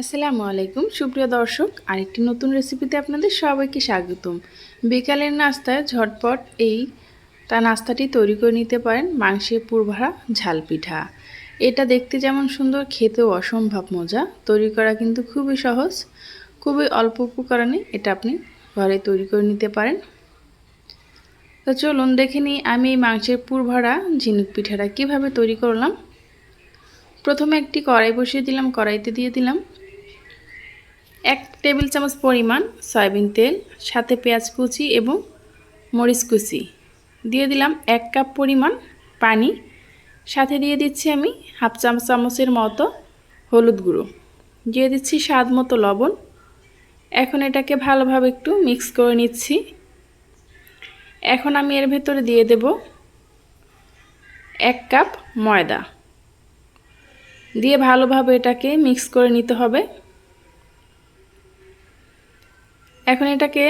আসসালামু আলাইকুম। সুপ্রিয় দর্শক, আরেকটি নতুন রেসিপিতে আপনাদের সবাইকে স্বাগতম। বিকালের নাস্তায় ঝটপট এই তা নাস্তাটি তৈরি করে নিতে পারেন মাংসের পুরভরা ঝাল পিঠা। এটা দেখতে যেমন সুন্দর, খেতেও অসম্ভব মজা। তৈরি করা কিন্তু খুবই সহজ। খুবই অল্প উপকরণে এটা আপনি ঘরে তৈরি করে নিতে পারেন। তো চলুন দেখে নিই আমি এই মাংসের পুরভরা ঝিনুক পিঠাটা কীভাবে তৈরি করলাম। প্রথমে একটি কড়াই বসিয়ে দিলাম, কড়াইতে দিয়ে দিলাম এক টেবিল চামচ পরিমাণ সয়াবিন তেল, সাথে পেঁয়াজ কুচি এবং মরিচ কুচি। দিয়ে দিলাম এক কাপ পরিমাণ পানি। সাথে দিয়ে দিচ্ছি আমি হাফ চামচ চামচের মতো হলুদ গুঁড়ো। দিয়ে দিচ্ছি স্বাদ মতো লবণ। এখন এটাকে ভালোভাবে একটু মিক্স করে নিচ্ছি। এখন আমি এর ভেতরে দিয়ে দেব এক কাপ ময়দা। দিয়ে ভালোভাবে এটাকে মিক্স করে নিতে হবে। এখন এটাকে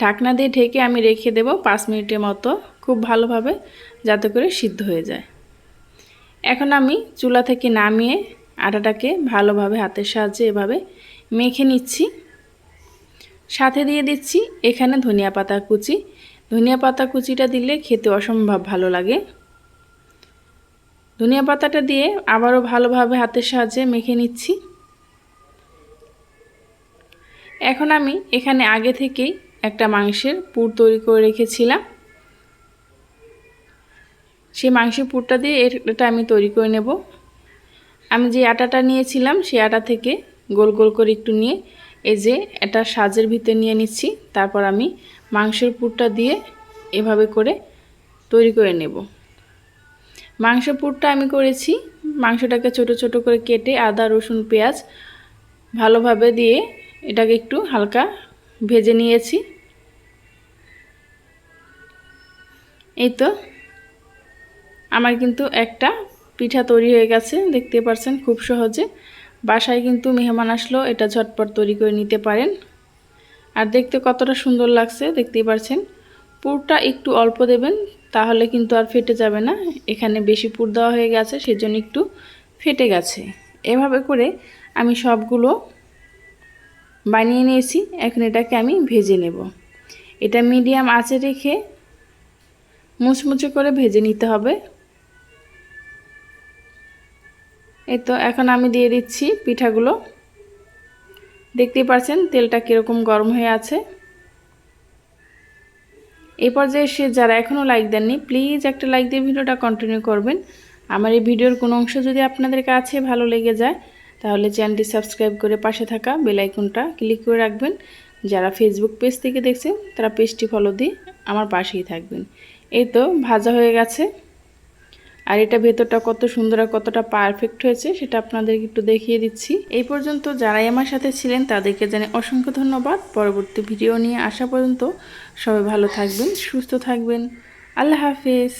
ঢাকনা দিয়ে ঢেকে আমি রেখে দেব পাঁচ মিনিটের মতো খুব ভালোভাবে যাতে করে সিদ্ধ হয়ে যায়। এখন আমি চুলা থেকে নামিয়ে আটাটাকে ভালোভাবে হাতের সাহায্যে এভাবে মেখে নিচ্ছি। সাথে দিয়ে দিচ্ছি এখানে ধনিয়া পাতা কুচি। ধনিয়া পাতা কুচিটা দিলে খেতে অসম্ভব ভালো লাগে। ধনিয়া পাতাটা দিয়ে আবারও ভালোভাবে হাতের সাহায্যে মেখে নিচ্ছি। এখন আমি এখানে আগে থেকেই একটা মাংসের পুর তৈরি করে রেখেছিলাম। সেই মাংসের পুরটা দিয়ে এটা আমি তৈরি করে নেব। আমি যে আটাটা নিয়েছিলাম, সেই আটা থেকে গোল গোল করে একটু নিয়ে এই যে এটা সাজের ভিতরে নিয়ে নিচ্ছি, তারপর আমি মাংসের পুরটা দিয়ে এভাবে করে তৈরি করে নেব। মাংস পুরটা আমি করেছি, মাংসটাকে ছোট ছোট করে কেটে আদা, রসুন, পেঁয়াজ ভালোভাবে দিয়ে এটাকে একটু হালকা ভেজে নিয়েছি। এই তো। আমার কিন্তু একটা পিঠা তৈরি হয়ে গেছে, দেখতে পারছেন খুব সহজে। বাসায় কিন্তু মেহমান আসলেও এটা ঝটপট তৈরি করে নিতে পারেন। আর দেখতে কতটা সুন্দর লাগছে, দেখতেই পারছেন। পুরটা একটু অল্প দেবেন, তাহলে কিন্তু আর ফেটে যাবে না। এখানে বেশি পুর দেওয়া হয়ে গেছে, সেজন্য একটু ফেটে গেছে। এভাবে করে আমি সবগুলো বানিয়ে নিয়েছি। এখন এটাকে আমি ভেজে নেব। এটা মিডিয়াম আঁচে রেখে মুচমুচে করে ভেজে নিতে হবে। এই তো, এখন আমি দিয়ে দিচ্ছি পিঠাগুলো। দেখতেই পাচ্ছেন তেলটা কীরকম গরম হয়ে আছে। এই পর্যায়ে সে যারা এখনও লাইক দেননি প্লিজ একটা লাইক দিয়ে ভিডিওটা কন্টিনিউ করবেন। আমার এই ভিডিওর কোনো অংশ যদি আপনাদের কাছে ভালো লেগে যায় তাহলে চ্যানেলটি সাবস্ক্রাইব করে পাশে থাকা বেলাইকনটা ক্লিক করে রাখবেন। যারা ফেসবুক পেজ থেকে দেখছেন, তারা পেজটি ফলো দিয়ে আমার পাশেই থাকবেন। এই তো ভাজা হয়ে গেছে। আর এটা ভেতরটা কত সুন্দর আর কতটা পারফেক্ট হয়েছে, সেটা আপনাদেরকে একটু দেখিয়ে দিচ্ছি। এই পর্যন্ত যারাই আমার সাথে ছিলেন, তাদেরকে জানে অসংখ্য ধন্যবাদ। পরবর্তী ভিডিও নিয়ে আসা পর্যন্ত সবাই ভালো থাকবেন, সুস্থ থাকবেন। আল্লাহ হাফেজ।